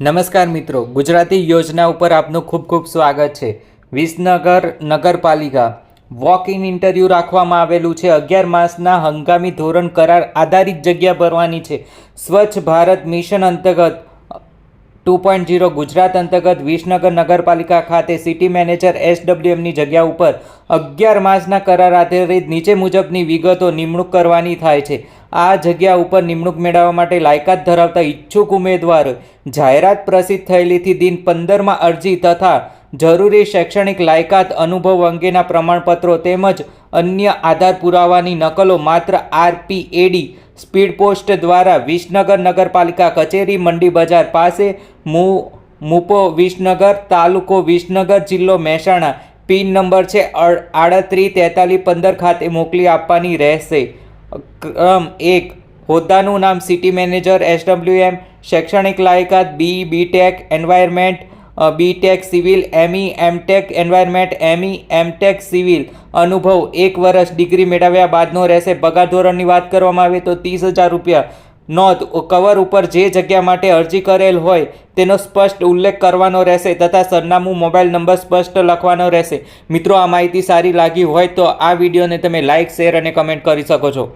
નમસ્કાર મિત્રો, ગુજરાતી યોજના ઉપર આપનું ખૂબ ખૂબ સ્વાગત છે. વિસનગર નગરપાલિકા વોક ઇન ઇન્ટરવ્યૂ રાખવામાં આવેલું છે. અગિયાર માસના હંગામી ધોરણ કરાર આધારિત જગ્યા ભરવાની છે. સ્વચ્છ ભારત મિશન અંતર્ગત ટુ પોઈન્ટ ઝીરો ગુજરાત અંતર્ગત વિસનગર નગરપાલિકા ખાતે સિટી મેનેજર એસડબ્લ્યુએમની જગ્યા ઉપર અગિયાર માસના કરાર આધારિત નીચે મુજબની વિગતો નિમણૂક કરવાની થાય છે. આ જગ્યા ઉપર નિમણૂક મેળવવા માટે લાયકાત ધરાવતા ઈચ્છુક ઉમેદવારો જાહેરાત પ્રસિદ્ધ થયેલીથી દિન પંદરમાં અરજી તથા જરૂરી શૈક્ષણિક લાયકાત અનુભવ અંગેના પ્રમાણપત્રો તેમજ અન્ય આધાર પુરાવાની નકલો માત્ર આરપીએડી સ્પીડ પોસ્ટ દ્વારા વિસનગર નગરપાલિકા કચેરી મંડી બજાર પાસે મુ મુપો વિસનગર તાલુકો વિસનગર જિલ્લો મહેસાણા પિન નંબર છે આડત્રીસ તેતાલીસ પંદર ખાતે મોકલી આપવાની રહેશે. ક્રમ એક, હોદ્દાનું નામ સિટી મેનેજર, એસડબ્લ્યુએમ, શૈક્ષણિક લાયકાત, B, BTech environment BTech civil, ME, MTech environment, ME, MTech civil. અનુભવ, એક વર્ષ ડિગ્રી મેળવ્યા બાદનો રહેશે. પગાર ધોરણની વાત કરવામાં આવે તો ત્રીસ હજાર રૂપિયા. નોંધ કવર ઉપર જે જગ્યા માટે અરજી કરેલ હોય તેનો સ્પષ્ટ ઉલ્લેખ કરવાનો રહેશે તથા સરનામું, મોબાઈલ નંબર સ્પષ્ટ લખવાનો રહેશે. મિત્રો, આ માહિતી સારી લાગી હોય તો આ વિડીયોને તમે લાઇક શેર અને કમેન્ટ કરી શકો છો.